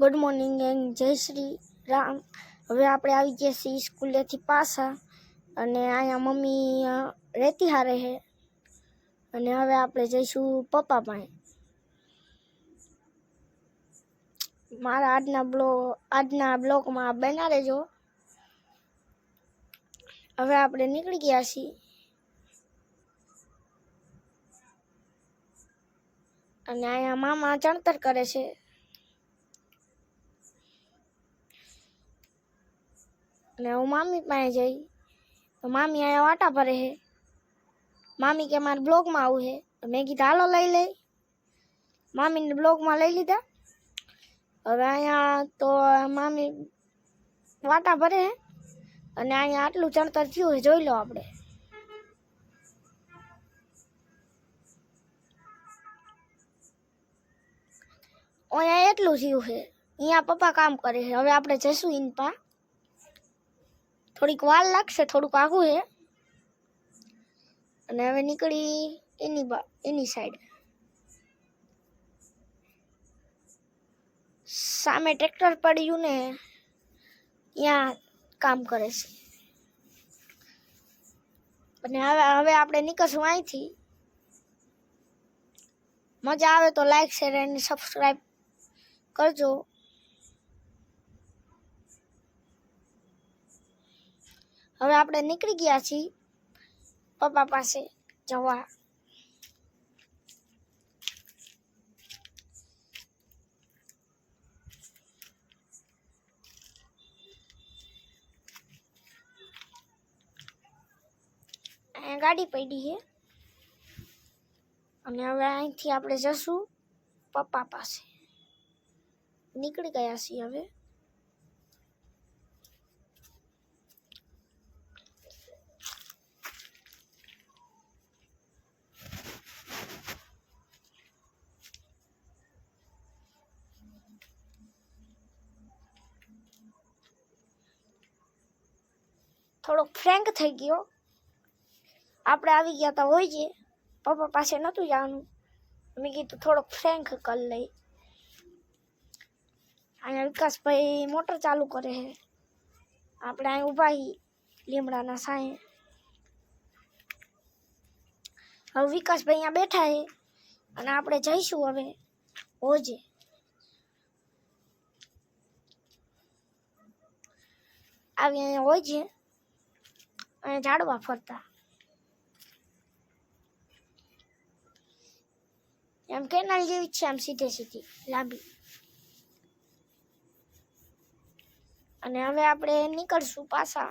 good morning and જય શ્રી રામ હવે આપણે આવી ગયા છીએ સ્કૂલેથી પાછા અને અહીંયા મમ્મી રહેતી હારે છે અને હવે આપણે જઈશું પપ્પા પાસે મારા આજના બ્લો આજના બ્લોકમાં બેના રહેજો હવે આપણે નીકળી ગયા છીએ અને અહીંયા મામા ચણતર કરે છે અને હું મામી પાસે જઈ તો મામી અહીંયા વાટા ભરે હે મામી કે મારે બ્લોગમાં આવું છે તો મેં કીધું હાલો લઈ લઈ મામીને બ્લોગમાં લઈ લીધા હવે અહીંયા તો મામી વાટા ભરે હે અને અહીંયા આટલું ચણતર થયું છે જોઈ લો આપણે અહીંયા એટલું થયું છે અહીંયા પપ્પા કામ કરે છે હવે આપણે જઈશું ઇન પા થોડીક વાર લાગશે થોડુંક આગું છે અને હવે નીકળી એની એની સાઈડ સામે ટ્રેક્ટર પડ્યું ને ત્યાં કામ કરે છે અને હવે હવે આપણે નીકળશું અહીંથી મજા આવે તો લાઈક શેર અને સબસ્ક્રાઈબ કરજો અમે આપણે નીકળી ગયા છીએ પપ્પા પાસે જવા આ ગાડી પડી છે અને હવે આથી આપણે જશું પપ્પા પાસે નીકળી ગયા છીએ હવે થોડો ફ્રેન્ક થઈ ગયો આપણે આવી ગયા તો હોય કે પપ્પા પાસે નતું જવાનું અમે કી તો થોડો ફ્રેન્ક કર લઈ આ વિકાસ પર મોટર ચાલુ કરે છે આપણે આ ઊભા હી લીમડાના સાહે હવે વિકાસ ભઈયા બેઠા હે અને આપણે જઈશું હવે ઓજે હવે ઓજે અને ઝાડવા ફરતા એમ કેનાલ જેવી છે આમ સીધે સીધી લાંબી અને હવે આપણે નીકળશું પાછા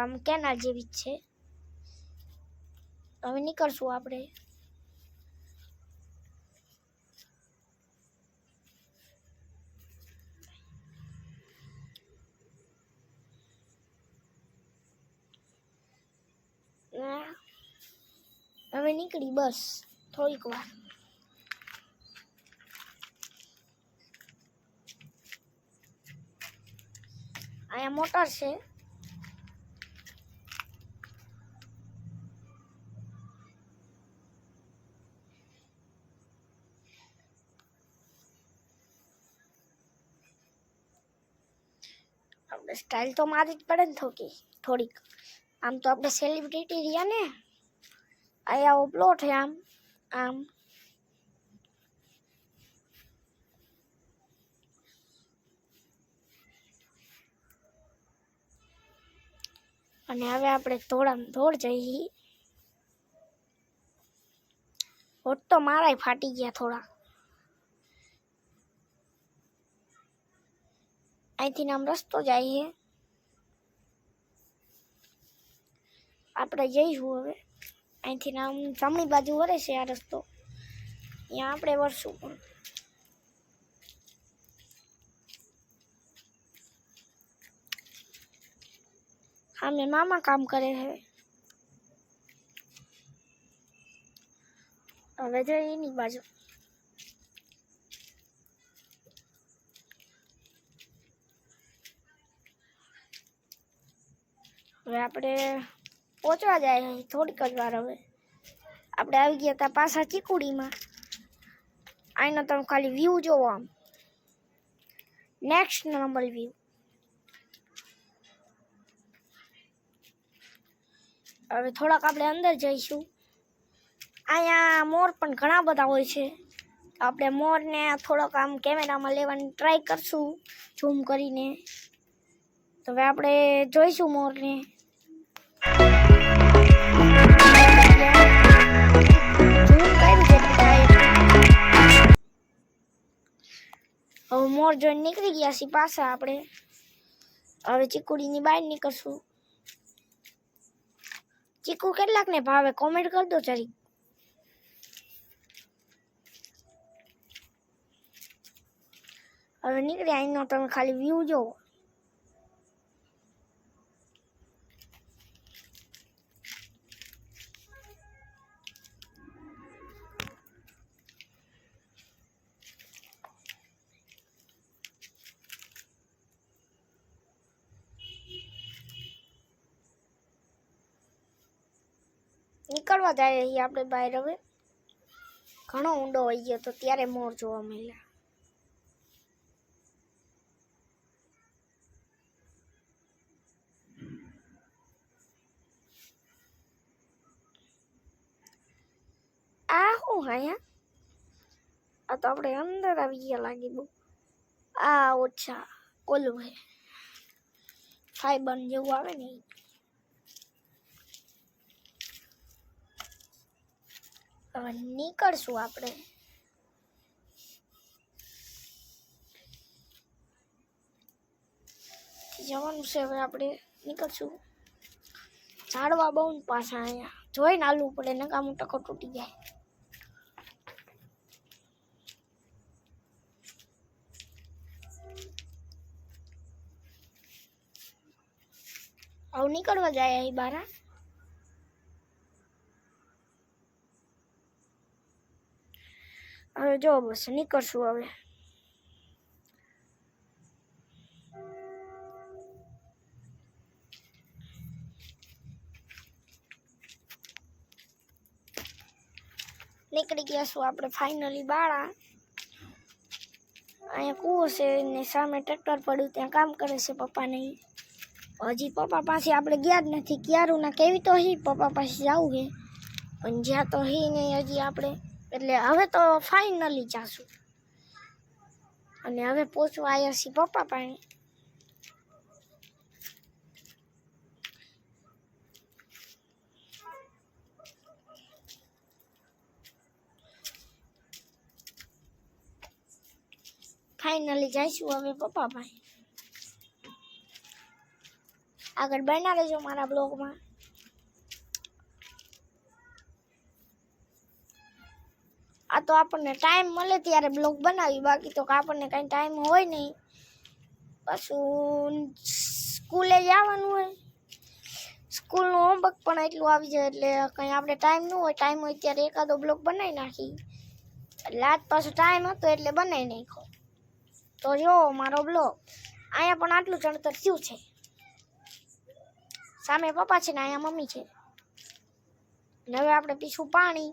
આમ કેનાલ જેવી જ છે હવે નીકળશું આપણે હવે નીકળી બસ થોડીક વાર અહીંયા મોટર છે આપણે સ્ટાઇલ તો મારી જ પડે ને થોકી થોડીક આમ તો આપણે સેલિબ્રિટી રહ્યા ને આ યો અપલોડ થઈ આમ આમ અને હવે આપણે થોડામ દોડ જઈએ ફોર્ટ તો મારાય ફાટી ગયા થોડા આથી નામ રસ્તો જઈએ આપણે જઈશું હવે અહીંથી આમ જમણી બાજુ વરે છે આ રસ્તો અહીંયા આપણે વરશું પણ સામે મામા કામ કરે છે હવે જો એની બાજુ હવે આપણે પહોંચવા જાય થોડીક જ વાર હવે આપણે આવી ગયા હતા પાછા ચીકુડીમાં આનો તમે ખાલી વ્યૂ જોવો આમ નેક્સ્ટ નંબર વ્યૂ હવે થોડાક આપણે અંદર જઈશું અહીંયા મોર પણ ઘણા બધા હોય છે આપણે મોરને થોડોક આમ કેમેરામાં લેવાની ટ્રાય કરશું ઝૂમ કરીને તો હવે આપણે જોઈશું મોરને હવે મોર જોઈને નીકળી ગયા છીએ પાછા આપણે હવે ચીકુડીની બહાર નીકળશું ચીકુ કેટલાકને ભાવે કોમેન્ટ કરી દો જરી હવે નીકળ્યા અહીંનો તમે ખાલી વ્યૂ જોવો જોવા જાય અહીં આપણે બહાર હવે ઘણો ઊંડો હોઈ ગયો તો ત્યારે મોર જોવા મળ્યા આ શું હાયા આ તો આપણે અંદર આવી ગયા લાગી બહુ આ ઓછા ઓલું હે ફાઈબર જેવું આવે ને તો નિકળશું આપણે જવાન હશે હવે આપણે નિકળશુંાડવા બહુન પાછા આયા જોઈન આલવું પડે નકામું ટકો ટૂટી જાય આવ નિકળવા જાય આ 12 અરે જો બસ નિકળશું હવે ને કડકિયાશું આપણે ફાઇનલી બાળા આયા કોસે ને સામે ટ્રેક્ટર પડ્યું ત્યાં કામ કરે છે પપ્પા નહીં અજી પપ્પા પાછી આપણે ગયા જ નથી ક્યારું ને કેવી તો હી પપ્પા પાછી જાવે પણ જા તો હી ને અજી આપણે એ એટલે હવે તો ફાઇનલી જાશું અને હવે પોછો આયા સી પપ્પા પાએ ફાઇનલી જાશું હવે પપ્પા પાએ અગર બના લજો મારા બ્લોગ માં આ તો આપણને ટાઈમ મળે ત્યારે બ્લોગ બનાવી બાકી તો આપણને કાંઈ ટાઈમ હોય નહીં પાછું સ્કૂલે જવાનું હોય સ્કૂલનું હોમવર્ક પણ એટલું આવી જાય એટલે કંઈ આપણે ટાઈમ ન હોય ટાઈમ હોય ત્યારે એકાદો બ્લોક બનાવી નાખી એટલે આજ પાછો ટાઈમ હતો એટલે બનાવી નાખો તો જો મારો બ્લોગ અહીંયા પણ આટલું ચણતર થયું છે સામે પપ્પા છે ને અહીંયા મમ્મી છે હવે આપણે પીછું પાણી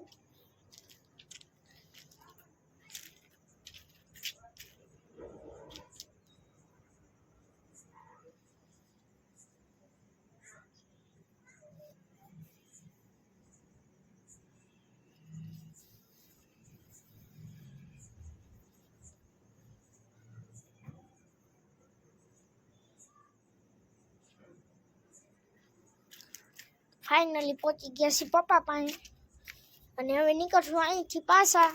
ફાઇનલી પહોંચી ગયા છીએ પપ્પા પાસે અને હવે નીકળશું અહીંથી પાછા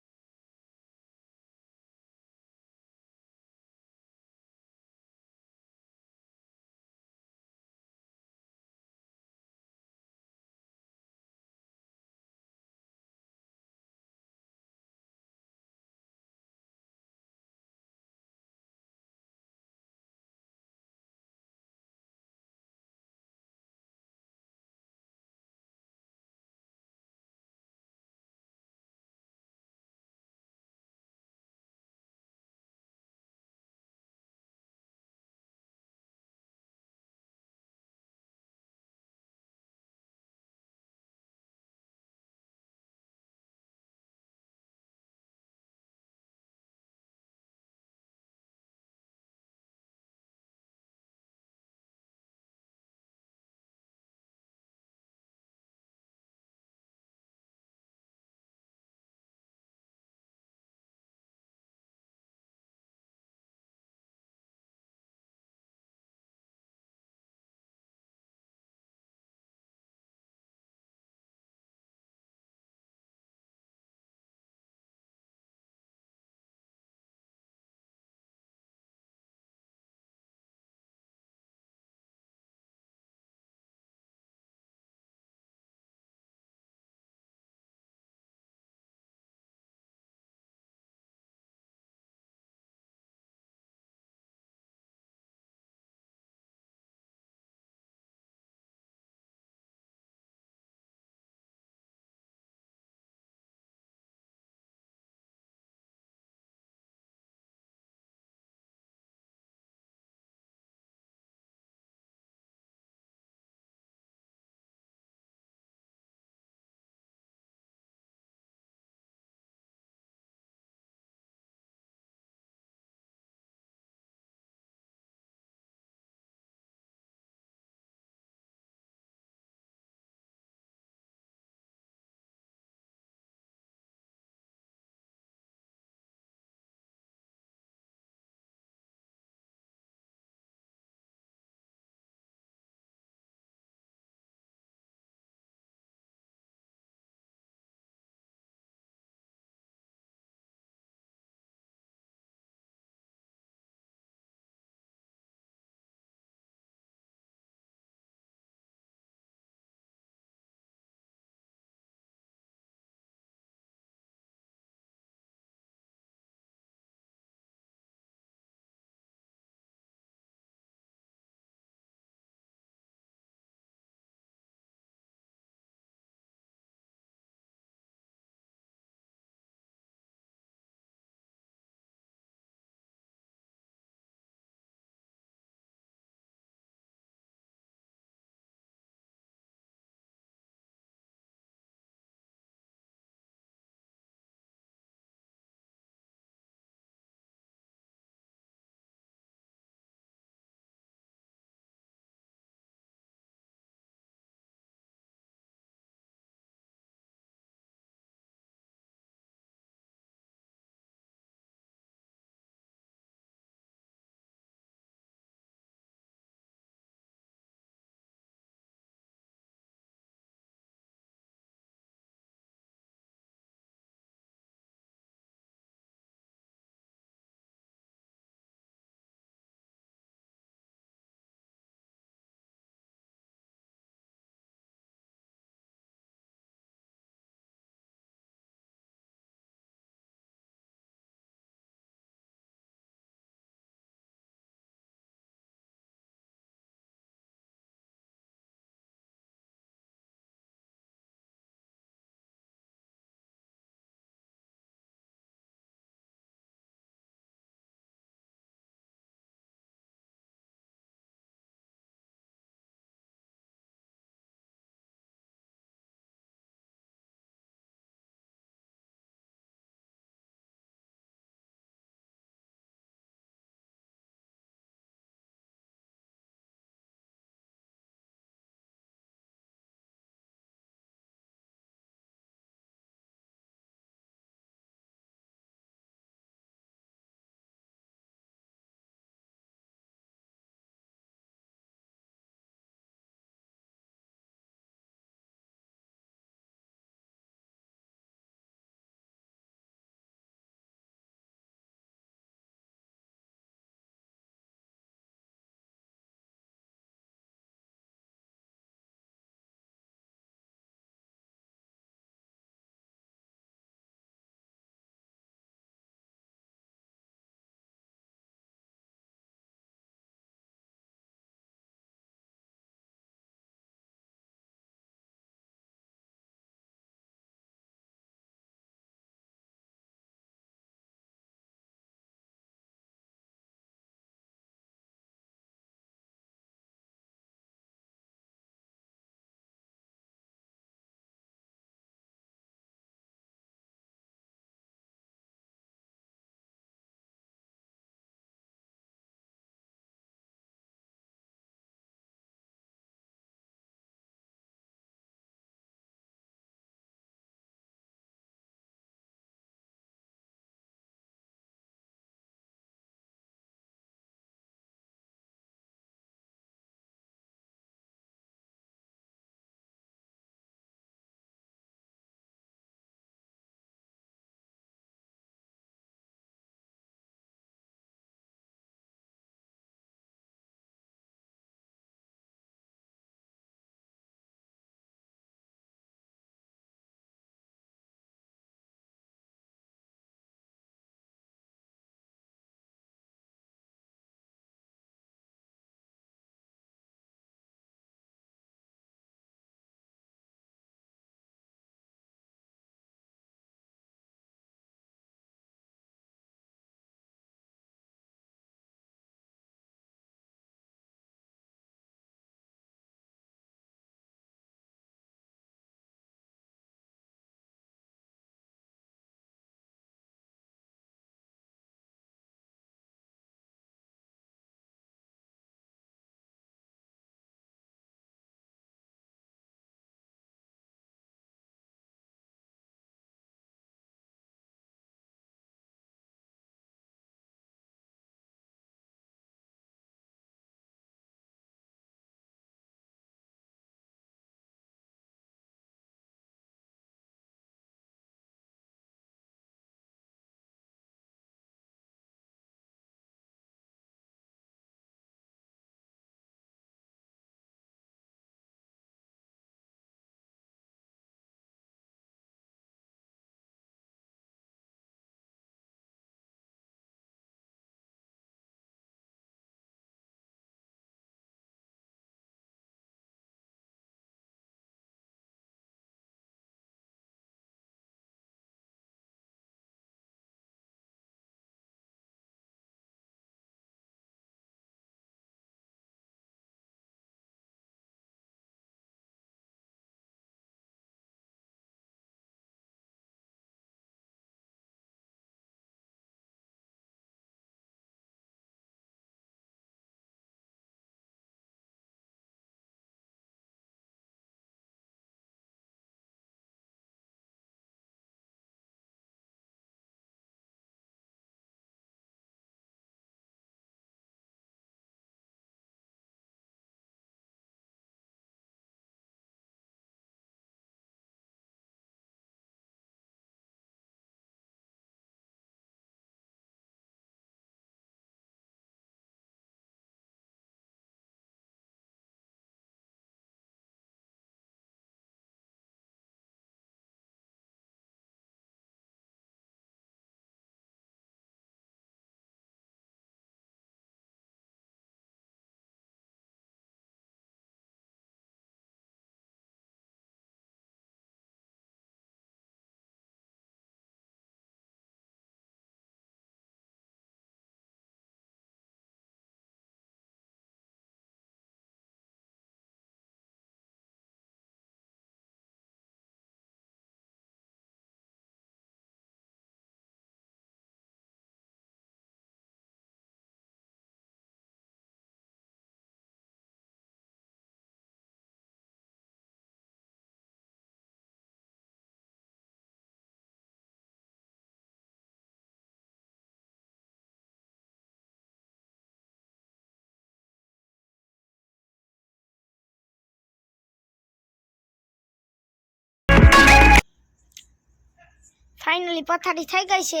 ફાઇનલી પથારી થઈ ગઈ છે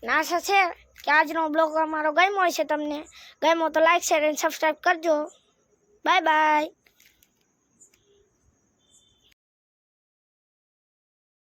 અને આશા છે કે આજનો બ્લોગ અમારો ગમ્યો હોય છે તમને ગમ્યો તો લાઈક શેર એન્ડ સબસ્ક્રાઈબ કરજો બાય બાય